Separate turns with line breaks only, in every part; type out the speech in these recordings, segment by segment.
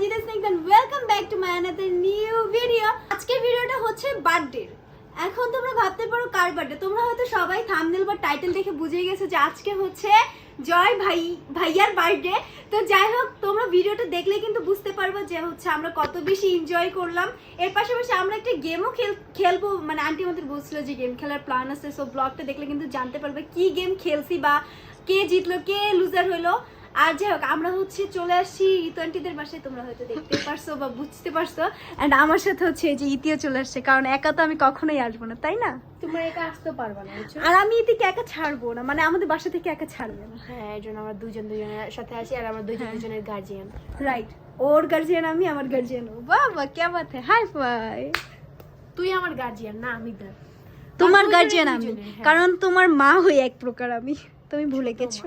Welcome back to my another new video ভিডিওটা হচ্ছে birthday এখন তোমরা ভাবতে পারো কার বার্থডে তোমরা হয়তো সবাই থাম্বনেল বা টাইটেল দেখে বুঝে গেছো যে আজকে হচ্ছে জয় ভাই, ভাইয়ার বার্থডে তো যাই হোক, তোমরা ভিডিওটা দেখলে কিন্তু বুঝতে পারবে যে হচ্ছে আমরা কত বেশি এনজয় করলাম। এর পাশাপাশি আমরা একটা গেমও খেল খেলব। মানে আন্টি আমাদের বলছিল যে গেম খেলার প্ল্যান আছে সো ব্লগটা দেখলে কিন্তু জানতে পারবে কি গেম খেলছি বা কে জিতলো, কে লুজার হলো। আর যাই হোক আমরা হচ্ছে চলে আসছি টোয়েন্টিদের বাসায় তোমরা হয়তো দেখতে পারছ বা বুঝতে পারছ। অ্যান্ড আমার সাথে হচ্ছে এই যে ইতিও চলে আসছে কারণ একা তো আমি কখনোই আসব না তাই না?
তোমরা একা আসতে পারবে না
আর আমি ইতিকে একা ছাড়বো না মানে আমাদের বাসা থেকে একা ছাড়বে না।
হ্যাঁ এই জন্য আমরা দুজন দুজনের সাথে আসি আর আমরা দুজন। দুজনের গার্জিয়ান
রাইট ওর গার্জিয়ান আমি আমার গার্জিয়ান ও বাবা কে বাত হ্যাঁ হাই ফাই
তুই আমার গার্জিয়ান না আমি তোর।
তোমার গার্জিয়ান আমি
হ্যাঁ।
কারণ তোমার মা হই এক প্রকার আমি। তুমি ভুলে গেছো।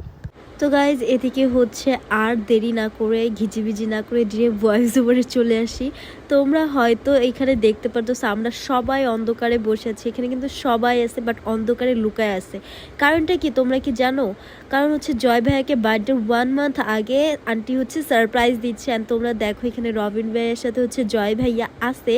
তো গাইজ এদিকে হচ্ছে আর দেরি না করে ঘিচিবিজি না করে ডিরেক্ট ভয়েস ওভারে চলে আসি। তোমরা হয়তো এখানে দেখতে পারতো, আমরা সবাই অন্ধকারে বসে আছি। এখানে কিন্তু সবাই আছে বাট অন্ধকারে লুকায় আছে। কারণটা কি, তোমরা কি জানো? কারণ হচ্ছে জয় ভাইয়াকে বার্থডে ওয়ান মান্থ আগে আন্টি হচ্ছে সারপ্রাইজ দিচ্ছে। অ্যান্ড তোমরা দেখো এখানে রবিন ভাইয়ের সাথে হচ্ছে জয় ভাইয়া আছে।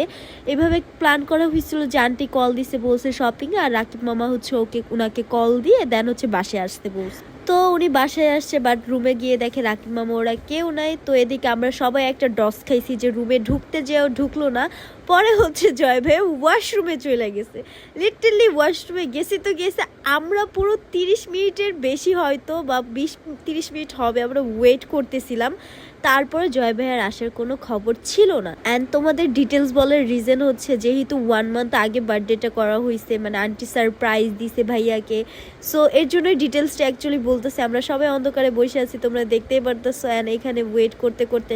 এভাবে প্ল্যান করা হয়েছিল যে আন্টি কল দিছে বলছে শপিংয়ে আর রাকিব মামা হচ্ছে ওকে ওনাকে কল দিয়ে দেন হচ্ছে বাসে আসতে বলছে। তো উনি বাসায় আসছে বাট রুমে গিয়ে দেখে রাকিব মামা, ওরা কেউ নাই। তো এদিকে আমরা সবাই একটা ডস খাইছি যে রুমে ঢুকতে যেও ঢুকলো না। পরে হচ্ছে জয় ভাই ওয়াশরুমে চলে গেছে। লিটারলি ওয়াশরুমে গেছি তো গেছে, আমরা পুরো তিরিশ মিনিটের বেশি হয়তো বা বিশ, তিরিশ মিনিট হবে, আমরা ওয়েট করতেছিলাম। তারপরে জয় ভাইয়ার আসার কোনো খবর ছিল না। অ্যান্ড তোমাদের ডিটেলস বলার রিজন হচ্ছে যেহেতু ওয়ান মান্থ আগে বার্থডেটা করা হয়েছে মানে আন্টি সারপ্রাইজ দিছে ভাইয়াকে। সো এর জন্যই ডিটেলসটা অ্যাকচুয়ালি বলতেছে, আমরা সবাই অন্ধকারে বসে আছি, তোমরা দেখতেই পারতেছো অ্যান্ড এখানে ওয়েট করতে করতে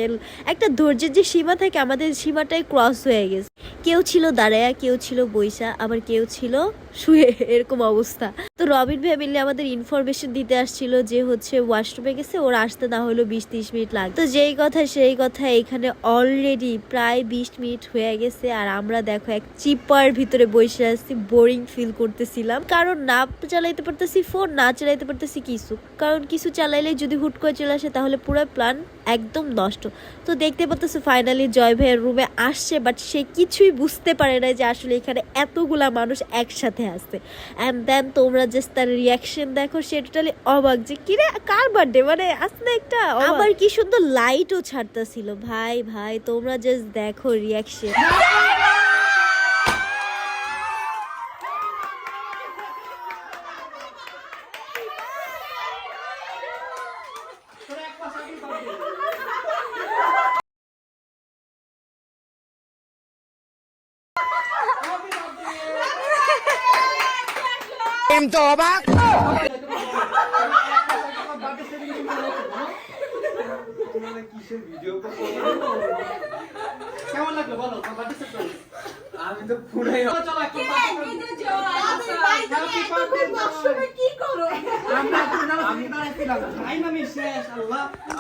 একটা ধৈর্যের যে সীমা থাকে, আমাদের সীমাটাই ক্রস হয়ে গেছে। কেউ ছিল দাঁড়ায়া, কেউ ছিল বৈশা আবার কেউ ছিল শুয়ে, এরকম অবস্থা। তো রবিন ভাই মিলে আমাদের ইনফরমেশন দিতে আসছিল যে হচ্ছে ওয়াশরুমে গেছে, ওর আসতে না হলো বিশ তিরিশ মিনিট লাগে তো যেই কথা, সেই কথা এখানে অলরেডি প্রায় বিশ মিনিট হয়ে গেছে আর আমরা দেখো এক চিপার ভিতরে বসে আছি বোরিং ফিল করতেছিলাম। কারণ না চালাইতে পারতেছি ফোন না চালাইতে পারতেছি কিছু। কারণ কিছু চালাইলে যদি হুট করে চলে আসে তাহলে পুরো প্ল্যান একদম নষ্ট। তো দেখতে পাচ্তেছো ফাইনালি জয় ভাইয়ের রুমে আসছে বাট সে কিছুই বুঝতে পারে না যে আসলে এখানে এতগুলা মানুষ একসাথে আসছে অ্যান্ড দেন তোমরা জাস্ট তার রিয়াকশন দেখো, সে টোটালি অবাক যে, কিরে, কার বার্থডে মানে আসলে একটা আবার কি সুন্দর লাইটও ছাড়তেছিল। ভাই ভাই তোমরা জাস্ট দেখো রিয়াকশন
তো অবাক।
কেমন লাগল বলো? আমি তো পুরাই চলো এখন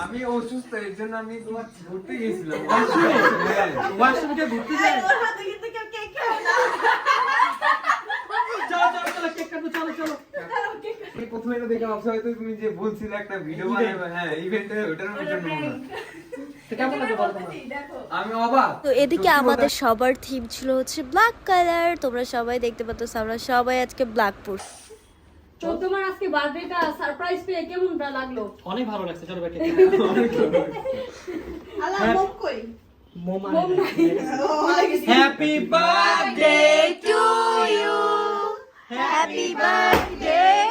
আমি অসুস্থ এর জন্য আমি তোমার ঘুরতে গেছিলাম। ওয়াশরুমে ঘুরতে যাই প্রথমে তো দেখে ভাবছি হয়তো তুমি যে বলছিলে একটা ভিডিও বানাবে হ্যাঁ ইভেন্টে ওটার জন্য
তো এদিকে আমাদের সবার থিম ছিল হচ্ছে ব্ল্যাক কালার তোমরা সবাই দেখতে পাচ্ছ আমরা সবাই আজকে ব্ল্যাক পরছি।
তো তোমার আজকে বার্থডেটা সারপ্রাইজ পেয়ে কেমন লাগল?
অনেক ভালো লাগছে চলো ব্যাকে মোম happy birthday
to you happy birthday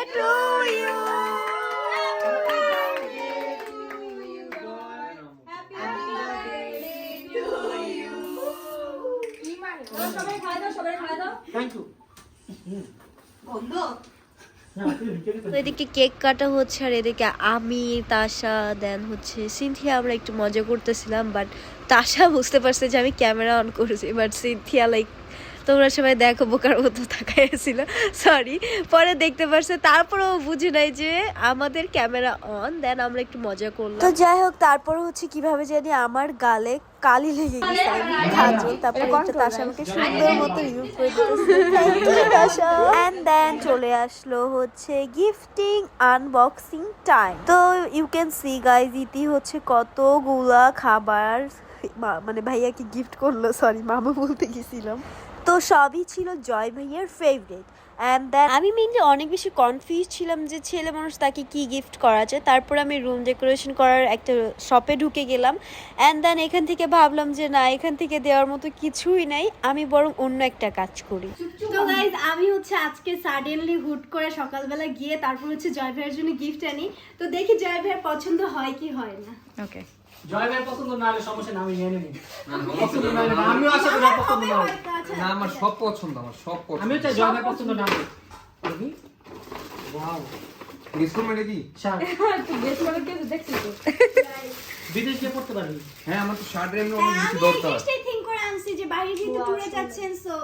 thank you
তো এদিকে কেক কাটা হচ্ছে আর এদিকে আমি তাশা দেন হচ্ছে সিনথিয়া আমরা একটু মজা করতেছিলাম বাট তাশা বুঝতে পারছে যে আমি ক্যামেরা অন করেছি বাট সিনথিয়া লাইক তোমরা সবাই দেখো বোকার মতো তাকাইছিল সরি পরে দেখতে পারছে তারপরেও বুঝে নাই যে আমাদের ক্যামেরা অন দেন আমরা একটু মজা করলাম। তো যাই হোক তারপরে হচ্ছে কীভাবে জানি আমার গালে কালি লেগে গেছে কাজল তারপরে একটা তাসা আমাকে সুন্দর মতো ইউজ করে দিতেছে অ্যান্ড দেন চলে আসলো হচ্ছে গিফটিং আনবক্সিং টাইম তো you can see guys Iti হচ্ছে কতগুলা খাবার মানে ভাইয়াকে গিফট করল? সরি মামা বলতে গেছিলাম। তো সবই ছিল জয় ভাইয়ার ফেভারিট অ্যান্ড দেন আমি মেনলি অনেক বেশি কনফিউজ ছিলাম যে ছেলে মানুষ তাকে কি গিফট করা যায়। তারপর আমি রুম ডেকোরেশন করার একটা শপে ঢুকে গেলাম অ্যান্ড দেন এখান থেকে ভাবলাম যে না এখান থেকে দেওয়ার মতো কিছুই নাই আমি বরং অন্য একটা কাজ করি।
তো গাইজ আমি হচ্ছে আজকে সাডেনলি হুট করে সকালবেলা গিয়ে তারপর হচ্ছে জয় ভাইয়ের জন্য গিফট আনি। তো দেখি জয় ভাইয়ের পছন্দ হয় কি হয় না।
ওকে
জয় ভাই পছন্দ না হলে সমস্যা না আমি নিয়ে নেব। পছন্দ না হলে আমিও আশা করি আমার পছন্দ না
না আমার সব পছন্দ আমার সব পছন্দ।
আমিও চাই জয় ভাই পছন্দ না দেখি ওয়াও
করুন কি?
শার্ট।
ভালো কিছু দেখছিস তো
বিদেশ গিয়ে পড়তে পারবি?
হ্যাঁ আমার তো শার্টের এমনি অনেক কিছু দরকার।
থিঙ্ক করে আনছি যে বাইরে যেহেতু ট্যুরে যাচ্ছেন সো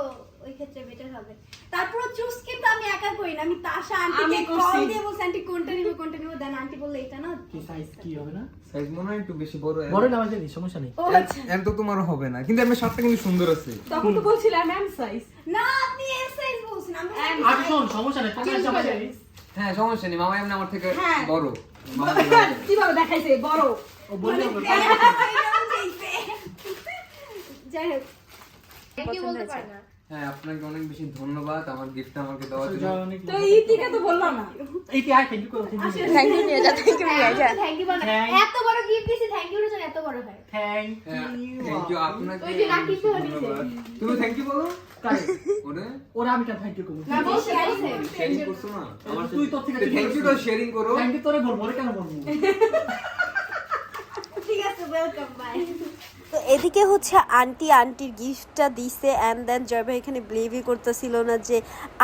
ওই ক্ষেত্রে বেটার হবে। তারপর চুজ কিন্তু আমি একা করি না আমি তাশা আন্টিকে কল দিয়ে বলছি আন্টি কোনটা নিব কোনটা নিব দেন আন্টি বললে এটা না?
কি সাইজ কি হবে না?
সাইজ মনে হয় একটু বেশি বড়।
বড় না আমাদের সমস্যা নেই।
ও আচ্ছা।
এম তো তোমার হবে না কিন্তু আমি শার্টটা কিন্তু সুন্দর আছে।
তখন তো বলছিলাম এম সাইজ
না আপনি এর সাইজ বলছেন আমি
আর শোন সমস্যা নেই তোর সমস্যা নেই।
হ্যাঁ সমস্যা নেই মামা এমনি আমার থেকে
হ্যাঁ।
বড়।
কীভাবে দেখাইছে বড়?
ও বললে
যাই হোক।
বলতে পারে না।
হ্যাঁ আপনাকে অনেক বেশি ধন্যবাদ। আমার গিফট আমাকে দেওয়ার জন্য।
তো ইতিকে তো বললাম না।
এই কি আই থ্যাংক ইউ করো থ্যাংক ইউ
নিয়ে যা থ্যাংক ইউ নিয়ে যা।
থ্যাংক ইউ বলো এত বড় গিফট দিছি থ্যাংক ইউ এত বড় হয়।
থ্যাংক
হ্যাঁ
ইউ
থ্যাংক ইউ আপনাকে
ওই যে তো।
তুমি থ্যাংক ইউ বলো?
কারে
ওরে?
ওরা আমি থ্যাংক ইউ করব।
না
শেয়ারিং করছ না? আমার
তুই তোর থেকে
থ্যাংক ইউ তো শেয়ারিং করো
থ্যাংক ইউ তোরে বলব ওরে কেন বলব?
ঠিক আছে ওয়েলকাম বাই
তো এদিকে হচ্ছে আন্টি, আন্টির গিফটটা দিছে অ্যান্ড দেন জয় ভাই এখানে বিলিভই করতেছিল না যে,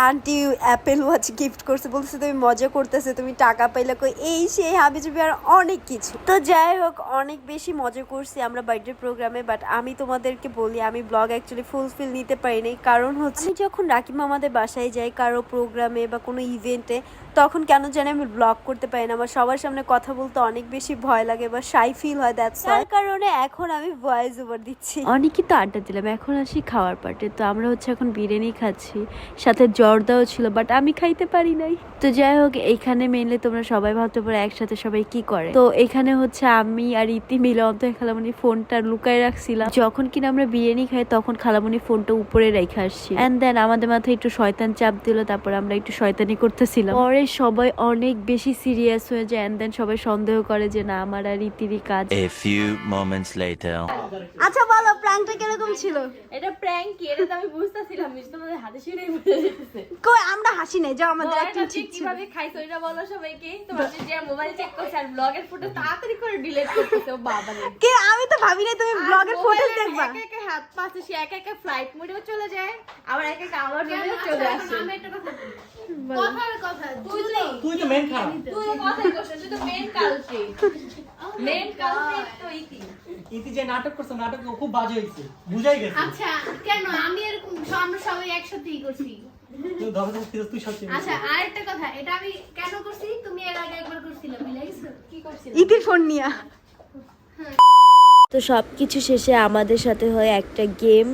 আন্টি অ্যাপেল ওয়াচ গিফট করছে বলছে তুমি মজা করতেছে, তুমি টাকা পাইলে কই? এই সেই হাবি জুবি আর অনেক কিছু। তো যাই হোক, অনেক বেশি মজা করছি আমরা বার্থডে প্রোগ্রামে বাট আমি তোমাদেরকে বলি, আমি ব্লগ অ্যাকচুয়ালি ফুলফিল নিতে পারি পারিনি। কারণ হচ্ছে, আমি যখন রাকিব মামাদের বাসায় যাই, কারও প্রোগ্রামে বা কোনো ইভেন্টে তখন কেন জানি আমি ব্লগ করতে পারি না। আমার সবার সামনে কথা বলতে অনেক বেশি ভয় লাগে বা সাই ফিল হয় দ্যাটস তার কারণে এখন আমি ভয়েস ওভার দিচ্ছি। অনেকই তো আড্ডা দিলাম এখন আসি খাওয়ার পার্টে। তো আমরা হচ্ছে এখন বিরিয়ানি খাচ্ছি সাথে জর্দাও ছিল বাট আমি খাইতে পারি নাই। তো যাই হোক এইখানে মেনলি তোমরা সবাই ভাবতে পারো একসাথে সবাই কি করে। তো এখানে হচ্ছে আমি আর ইতি মিলে অন্ত খালামণি ফোনটা লুকায় রাখছিলাম। যখন কিনা আমরা বিরিয়ানি খাই তখন খালামণি ফোনটা উপরে রেখে আসছি। এন্ড দেন আমাদের মাথায় একটু শয়তান চাপ দিল তারপর আমরা একটু শয়তানি করতেছিলাম। পরে সবাই অনেক বেশি সিরিয়াস হয়ে যায় এন্ড দেন সবাই সন্দেহ করে যে না আমার আর ইতিরই কাজ।
A few moments later.
আচ্ছা বলো প্র্যাঙ্কটা কীরকম ছিল?
এটা প্র্যাঙ্ক কি? এটা তো আমি বুঝতাছিলাম যে তোমাদের হাতে শুনেই বুঝে যেতেছে
কই আমরা হাসি নাই যাও আমাদের অ্যাক্টিং
ঠিক
ঠিক ছিল।
কীভাবে খাইছো এটা বলো সবাইকে। তোমার যে মোবাইল চেক করছে আর ব্লগের ফটো তাড়াতাড়ি করে ডিলিট করতেছে ও বাবা রে।
কে আমি তো ভাবি নাই তুমি ব্লগের ফুটেজ দেখবা।
একা একা হাত পাশে সে একা একা ফ্লাইট মোডেও চলে যায় আবার একা একা আমার মোডেও চলে আসে।
একটা। কথার কথা তুই
তুই তো মেন খারাপ।
তুই কথা কইছ তুই তো মেন কালপ্রিট মেন কালপ্রিট তো ইতি।
ইতি যে নাটক করছে নাটক খুব বাজে হয়েছে। বুঝাই গেছে।
আচ্ছা কেন? আমি এরকম আমরা সবাই একসাথেই করছি। আচ্ছা আর একটা কথা এটা আমি কেন করছি? তুমি এর আগে একবার করছিলে বুঝলে গেছো
কি করছিস
ইতির ফোন নিয়া।
তো সব কিছু শেষে আমাদের সাথে হয় একটা গেম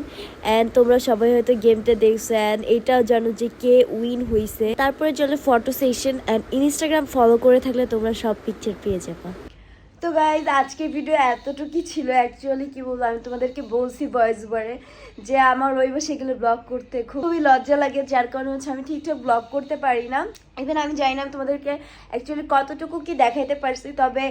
অ্যান্ড তোমরা সবাই হয়তো গেমটা দেখছ অ্যান্ড এটাও জানো যে কে উইন হয়েছে তারপরে চলে photo session and Instagram follow করে থাকলে তোমরা সব পিকচার পেয়ে যাবা। তো গাইজ আজকের ভিডিও এতটুকুই ছিল অ্যাকচুয়ালি কি বলব, আমি তোমাদেরকে বলছি ভয়েস ওভারে যে আমার ওই বসে ব্লগ করতে খুবই লজ্জা লাগে, যার কারণে হচ্ছে আমি ঠিকঠাক ব্লগ করতে পারি না। ইভেন আমি জানি না তোমাদেরকে অ্যাকচুয়ালি কতটুকু কি দেখাইতে পারছি, তবে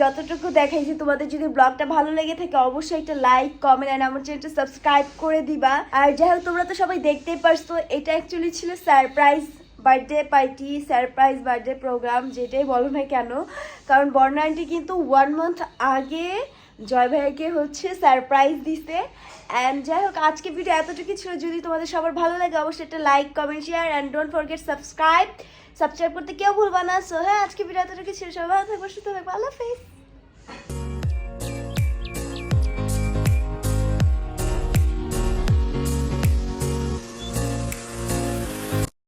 যতটুকু দেখাইছি, তোমাদের যদি ব্লগটা ভালো লেগে থাকে, অবশ্যই একটা লাইক কমেন্ট অ্যান্ড আমার চ্যানেলটা সাবস্ক্রাইব করে দিবা। আর যাই হোক, তোমরা তো সবাই দেখতেই পারছ, এটা অ্যাকচুয়ালি ছিল surprise birthday party, surprise, birthday program, যেটাই বলো না কেন। কারণ বর্ণা আন্টি কিন্তু ওয়ান মান্থ আগে জয় ভাইকে হচ্ছে সারপ্রাইজ দিছে। অ্যান্ড যাই হোক, আজকে ভিডিও এতটুকু ছিল। যদি তোমাদের সবার ভালো লাগে, অবশ্যই একটা like comment share and don't forget subscribe subscribe করতে কেউ ভুলবা না। সো হ্যাঁ আজকে ভিডিও এতটুকু ছিল। সবাই ভালো থাকব থাকব আল্লাহ হাফেজ।